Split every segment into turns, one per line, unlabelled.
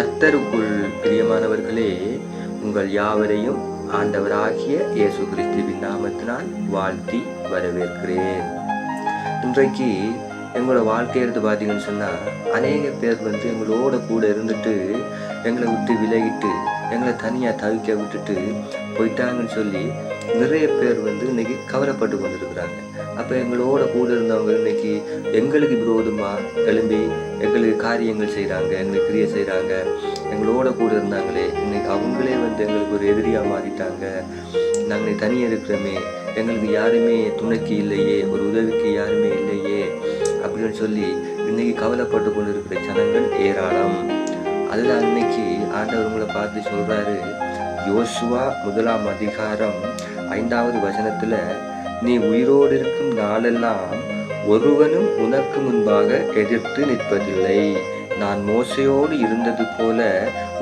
கர்த்தருக்குள் பிரியமானவர்களே உங்கள் யாவரையும் ஆண்டவராகிய இயேசு கிறிஸ்துவின் நாமத்தினால் வாழ்த்தி வரவேற்கிறேன். இன்றைக்கு எங்களோட வாழ்க்கை எடுத்து பார்த்தீங்கன்னு சொன்னால் அநேக பேர் வந்து எங்களோட கூட இருந்துட்டு எங்களை விட்டு விலகிட்டு எங்களை தனியாக தவிக்க விட்டுட்டு போயிட்டாங்கன்னு சொல்லி நிறைய பேர் வந்து இன்னைக்கு கவலைப்பட்டு கொண்டிருக்கிறாங்க. அப்போ எங்களோட கூட இருந்தவங்க இன்னைக்கு எங்களுக்கு விரோதமாக எழும்பி எங்களுக்கு காரியங்கள் செய்கிறாங்க எங்களுக்கு கிரியை செய்கிறாங்க எங்களோட கூட இருந்தாங்களே இன்னைக்கு அவங்களே வந்து எங்களுக்கு ஒரு எதிரியாக மாறிட்டாங்க. நாங்கள் தனியாக இருக்கிறோமே எங்களுக்கு யாருமே துணைக்கு இல்லையே ஒரு உதவிக்கு யாருமே இல்லையே அப்படின்னு சொல்லி இன்னைக்கு கவலைப்பட்டு கொண்டு இருக்கிற ஜனங்கள் ஏராளம். அதில் இன்னைக்கு ஆண்டவர் உங்களை பார்த்து சொல்றாரு. யோசுவா முதலாம் அதிகாரம் ஐந்தாவது வசனத்துல நீ உயிரோடு இருக்கும் நாளெல்லாம் ஒருவனும் உனக்கு முன்பாக எதிர்த்து நிற்பதில்லை. நான் மோசையோடு இருந்தது போல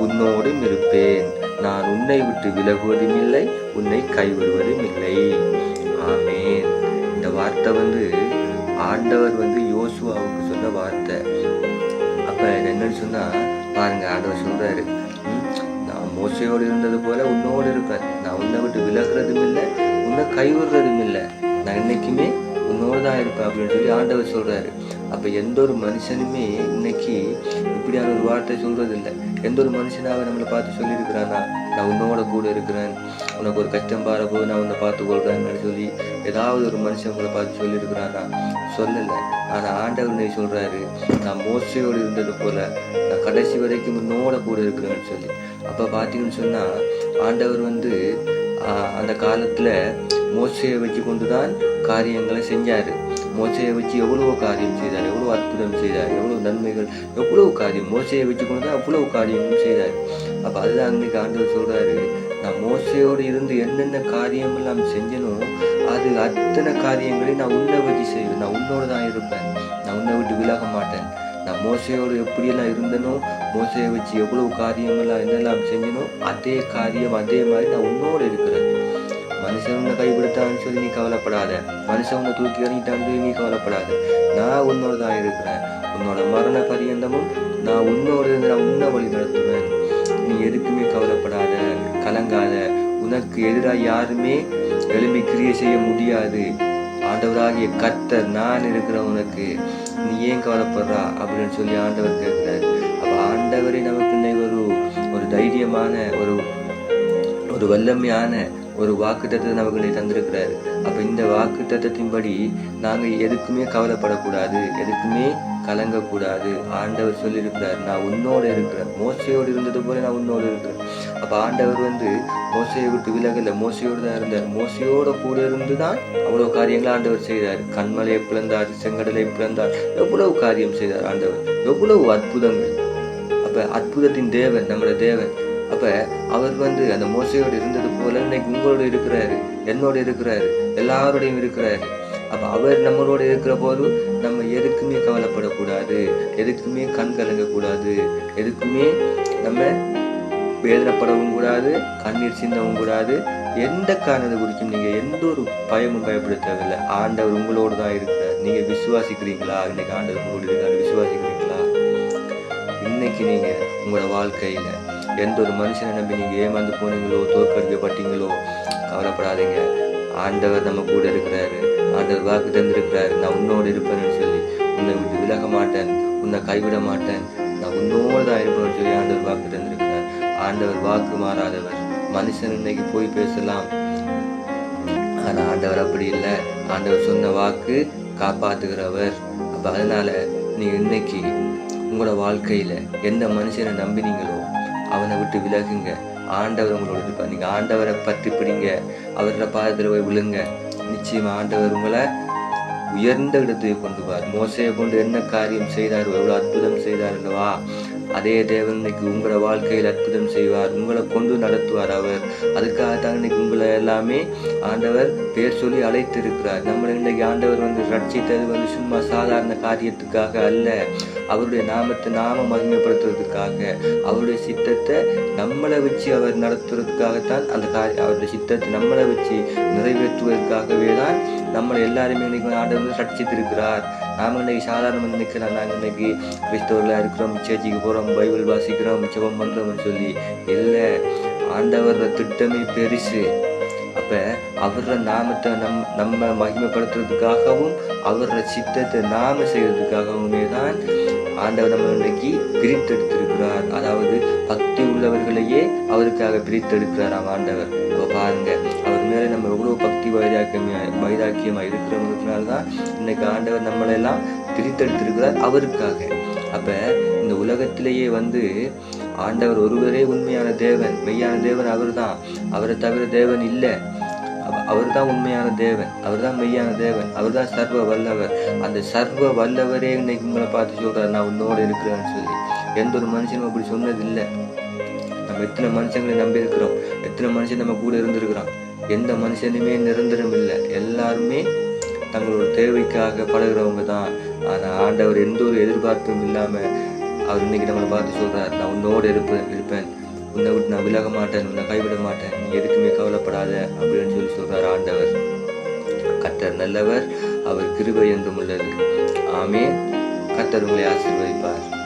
உன்னோடும் இருப்பேன். நான் உன்னை விட்டு விலகுவதும் இல்லை உன்னை கைவிடுவதும் இல்லை. ஆமேன். இந்த வார்த்தை வந்து ஆண்டவர் வந்து யோசுவாவுக்கு சொன்ன வார்த்தை. அப்ப என்னன்னு சொன்னா பாருங்க ஆண்டவர் சொல்றாரு நான் மோசையோடு இருந்தது போல உன்னோடு இருப்பேன். உன்னை விட்டு விலகுறதும் இல்லை உன்னை கைவிடுறதும் இல்லை நான் என்னைக்குமே உன்னோடு தான் இருப்பேன் அப்படின்னு சொல்லி ஆண்டவர் சொல்றாரு. அப்ப எந்த ஒரு மனுஷனுமே இன்னைக்கு இப்படியான ஒரு வார்த்தை சொல்றது இல்லை எந்த ஒரு மனுஷனாக நம்மளை பார்த்து சொல்லியிருக்கிறானா நான் உன்னோட கூட இருக்கிறேன். உனக்கு ஒரு கஷ்டம் பாரப்போ நான் உன்னை பார்த்து கொள்கிறேன்னு சொல்லி ஏதாவது ஒரு மனுஷன் உங்களை பார்த்து சொல்லியிருக்கிறாரா? சொல்லலை. ஆனால் ஆண்டவர் நீ சொல்றாரு. நான் மோசையோடு இருந்தது போல நான் கடைசி வரைக்கும் உன்னோட கூட இருக்கிறேன்னு சொல்லி. அப்போ பார்த்தீங்கன்னு சொன்னால் ஆண்டவர் வந்து அந்த காலத்தில் மோசையை வச்சு கொண்டு தான் காரியங்களை செஞ்சார். மோசையை வச்சு எவ்வளவு காரியம் செய்தார் எவ்வளோ அற்புதம் செய்தார் எவ்வளோ நன்மைகள் எவ்வளவு காரியம். மோசையை வச்சு கொண்டு தான் அவ்வளவு காரியங்களும் செய்தார். அப்போ அதுதான் அன்னைக்கு ஆண்டவர் சொல்றாரு நான் மோசையோடு இருந்து என்னென்ன காரியமெல்லாம் செஞ்சனும் அது அத்தனை காரியங்களையும் நான் உன்னை வச்சு செய்வேன். நான் உன்னோட தான் இருப்பேன். நான் உன்னை விட்டு விலக மாட்டேன். நான் மோசையோடு எப்படியெல்லாம் இருந்தனோ மோசையை வச்சு எவ்வளவு காரியமெல்லாம் என்னெல்லாம் செஞ்சனோ அதே காரியம் அதே மாதிரி நான் உன்னோடு இருக்கிறேன். மனுஷன் உன்னை கைவிடுத்தான்னு சொல்லி நீ கவலைப்படாத. மனுஷன் உன்னை தூக்கி எறிஞ்சிட்டான்னு சொல்லி நீ கவலைப்படாத. நான் உன்னோடு தான் இருக்கிறேன். உன்னோட மரண பரியந்தமும் நான் உன்னோடு இருந்து நான் உன்னை வழி நடத்துவேன். நீ எதுக்குமே கவலைப்படாத. கலங்காத. உனக்கு எதிராக யாருமே எழும்பி கிரியை செய்ய முடியாது. ஆண்டவராகிய கர்த்தர் நான் இருக்கிறேன் உனக்கு நீ ஏன் கவலைப்படுறா? அப்படின்னு சொல்லி ஆண்டவர் கேட்கிறார். அப்போ ஆண்டவரே நமக்கு இன்னைக்கு ஒரு ஒரு தைரியமான ஒரு ஒரு வல்லமையான ஒரு வாக்குத்தத்தை நமக்கு இன்னைக்கு தந்திருக்கிறாரு. அப்போ இந்த வாக்குத்தத்தின்படி நாங்க எதுக்குமே கவலைப்படக்கூடாது எதுக்குமே கலங்கக்கூடாது. ஆண்டவர் சொல்லியிருக்கிறார் நான் உன்னோடு இருக்கிறேன். மோசையோடு இருந்தது போல நான் உன்னோடு இருக்கிறேன். அப்ப ஆண்டவர் வந்து மோசையை விட்டு விலகல. மோசையோடு தான் இருந்தார். மோசையோட கூட இருந்து தான் அவ்வளோ காரியங்களை ஆண்டவர் செய்தார். கண்மலையை பிளந்தார் செங்கடலை பிளந்தார். எவ்வளவு காரியம் செய்தார் ஆண்டவர். எவ்வளவு அற்புதங்கள். அப்ப அற்புதத்தின் தேவன் நம்மளோட தேவன். அப்ப அவர் வந்து அந்த மோசையோடு இருந்தது போல இன்னைக்கு உங்களோட இருக்கிறாரு என்னோட இருக்கிறாரு எல்லாரோடையும் இருக்கிறாரு. அப்ப அவர் நம்மளோட இருக்கிற போது நம்ம எதுக்குமே கவலைப்படக்கூடாது. எதுக்குமே கண் கலங்கக்கூடாது. எதுக்குமே நம்ம வேதனைப்படவும் கூடாது கண்ணீர் சிந்தவும் கூடாது. எந்த காரணத்தை குறிக்கும் நீங்கள் எந்த ஒரு பயமும் பயப்பட தேவையில்லை. ஆண்டவர் உங்களோடு தான் இருக்கிறார். நீங்கள் விசுவாசிக்கிறீங்களா? இன்னைக்கு ஆண்டவர் உங்களோடு இருக்காரு விசுவாசிக்கிறீங்களா? இன்னைக்கு நீங்கள் உங்களோட வாழ்க்கையில் எந்த ஒரு மனுஷனை நம்பி நீங்கள் ஏமாந்து போனீங்களோ தோற்கடிக்கப்பட்டீங்களோ கவலைப்படாதீங்க. ஆண்டவர் நம்ம கூட இருக்கிறாரு. ஆண்டவர் வாக்கு தந்திருக்கிறாரு. நான் உன்னோடு இருப்பேன்னு சொல்லி உன்னை விட்டு விலக மாட்டேன். உன்னை கைவிட மாட்டேன். நான் உன்னோடு தான் இருப்பேன்னு சொல்லி ஆண்டவர் வாக்கு தந்திருக்கிறேன் ஆண்டவர் வாக்கு மாறாதவர். மனுஷன் இன்னைக்கு போய் பேசலாம். ஆனால் ஆண்டவர் அப்படி இல்லை. ஆண்டவர் சொன்ன வாக்கு காப்பாத்துகிறவர். அப்போ அதனால நீ இன்னைக்கு உங்களோட வாழ்க்கையில எந்த மனுஷனை நம்பினீங்களோ அவனை விட்டு விலகுங்க. ஆண்டவர் உங்களோட இருப்பார் நீங்க ஆண்டவரை பற்றி பிடிங்க. அவரோட பாதத்தில் போய் விழுங்க. நிச்சயமாக ஆண்டவர் உங்களை உயர்ந்த இடத்துக்கு கொண்டு வார் மோசையை கொண்டு என்ன காரியம் செய்தார்? எவ்வளோ அற்புதம் செய்தார் அல்லவா? அதே தேவன் இன்னைக்கு உங்களோட வாழ்க்கையில் அற்புதம் செய்வார் உங்களை கொண்டு நடத்துவார் அவர். அதுக்காகத்தான் இன்னைக்கு உங்களை எல்லாமே ஆண்டவர் பேர் சொல்லி அழைத்திருக்கிறார். நம்மளை இன்னைக்கு ஆண்டவர் வந்து ரட்சித்தது வந்து சும்மா சாதாரண காரியத்துக்காக அல்ல. அவருடைய நாமத்தை நாம மகிமைப்படுத்துறதுக்காக அவருடைய சித்தத்தை நம்மளை வச்சு அவர் நடத்துறதுக்காகத்தான் அந்த காரிய அவருடைய சித்தத்தை நம்மளை வச்சு நிறைவேற்றுவதற்காகவே தான் நம்ம எல்லாருமே இன்னைக்கு ஆண்டவர் வந்து ரட்சித்திருக்கிறார் நாம் இன்னைக்கு சாதாரண நிற்கலாம் நாங்கள் இன்னைக்கு கிறிஸ்தவர்களாக இருக்கிறோம் சர்ச்சுக்கு போகிறோம் பைபிள் வாசிக்கிறோம் ஜபம் பண்ணுறோம்னு சொல்லி. இல்லை ஆண்டவர் திட்டமே பெருசு. அப்போ அவர நாமத்தை நம் நம்ம மகிமைப்படுத்துறதுக்காகவும் அவர சித்தத்தை நாம செய்கிறதுக்காகவுமே தான் ஆண்டவர் நம்ம இன்னைக்கு பிரித்தெடுத்திருக்கிறார். அதாவது பக்தி உள்ளவர்களையே அவருக்காக பிரித்தெடுக்கிறார் ஆண்டவர். அப்போ பாருங்க அவர் மேலே நம்ம எவ்வளோ பக்தி வைராக்கியமா வைராக்கியமாக இருக்கிறவங்களுக்குனால இன்னைக்கு ஆண்டவர் நம்மளெல்லாம் பிரித்தெடுத்திருக்கிறார் அவருக்காக. அப்ப இந்த உலகத்திலேயே வந்து ஆண்டவர் ஒருவரே உண்மையான தேவன் மெய்யான தேவன் அவர் தான் அவரை தவிர தேவன் இல்லை. அவர் தான் உண்மையான தேவன் அவர் தான் மெய்யான தேவன் அவர் தான் சர்வ வல்லவர். அந்த சர்வ வல்லவரே இன்னைக்கு உங்களை பார்த்து சொல்கிறார் நான் உன்னோடு இருக்கிறேன்னு சொல்லி. எந்த ஒரு மனுஷனும் அப்படி சொன்னதில்லை. நம்ம எத்தனை மனுஷங்களை நம்பி இருக்கிறோம்? எத்தனை மனுஷன் நம்ம கூட இருந்திருக்கிறோம் எந்த மனுஷனுமே நிரந்தரம் இல்லை. எல்லாருமே தங்களோட தேவைக்காக பழகுறவங்க தான். ஆனால் ஆண்டவர் எந்த ஒரு எதிர்பார்ப்பும் இல்லாமல் அவர் இன்னைக்கு நம்மளை பார்த்து சொல்கிறார் நான் உன்னோடு இருப்பேன் இருப்பேன். உன்னை விட்டு நான் விலக மாட்டேன். உன்னை கைவிட மாட்டேன். நீ எதுக்கு கவலைப்படாத அப்படின்னு சொல்லி சொல்கிறார் ஆண்டவர். கத்தர் நல்லவர் அவர் கிருபை என்றும் உள்ளது. ஆமே கத்தர் உங்களை ஆசீர்வதிப்பார்.